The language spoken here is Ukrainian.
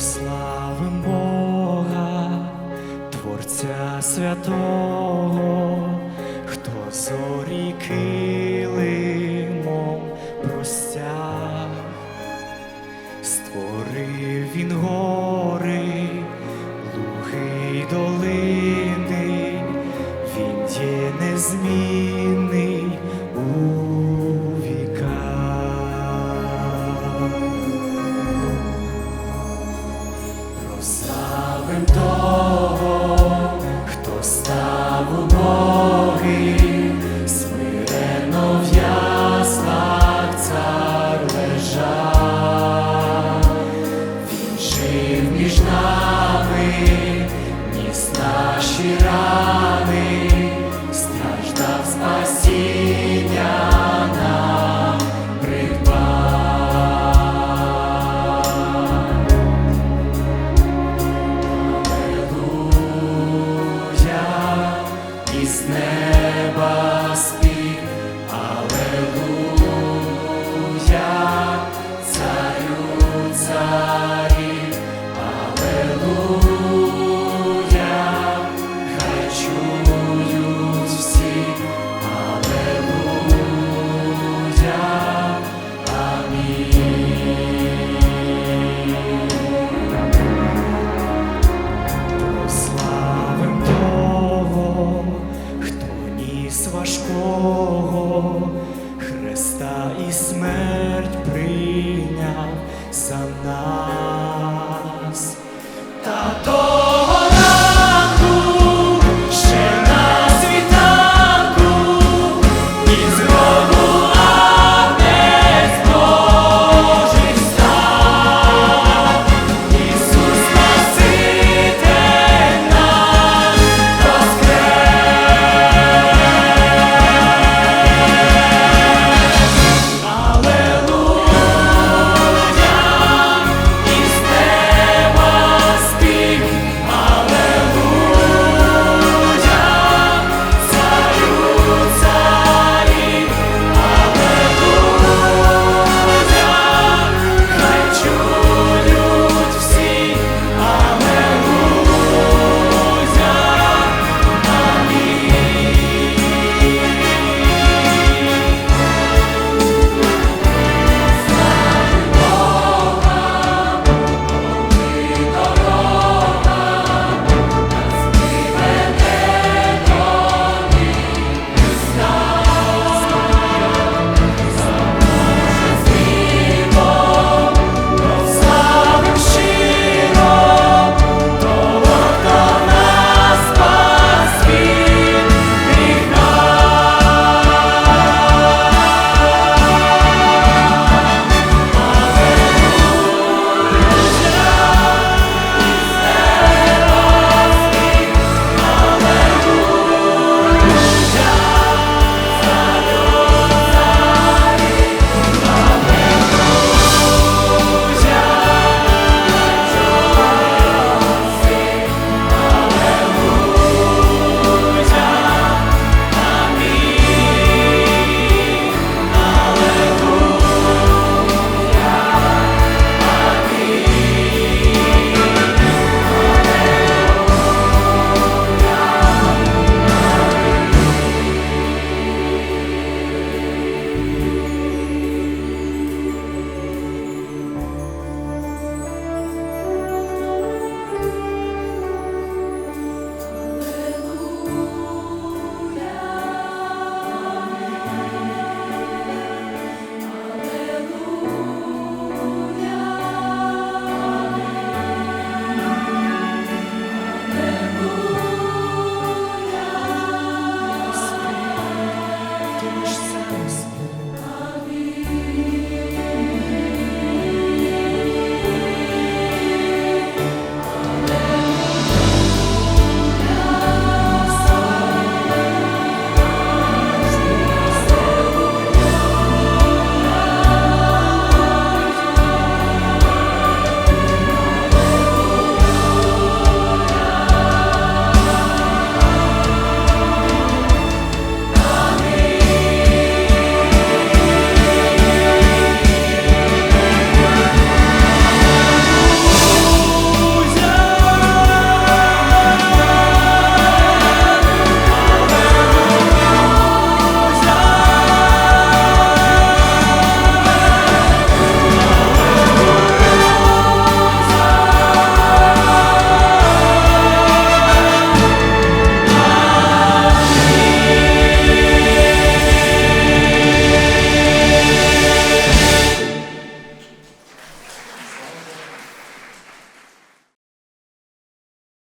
прославим Бога, Творця святого, хто зорі килимом простяг, створив він. Го Oh, Bom. someday.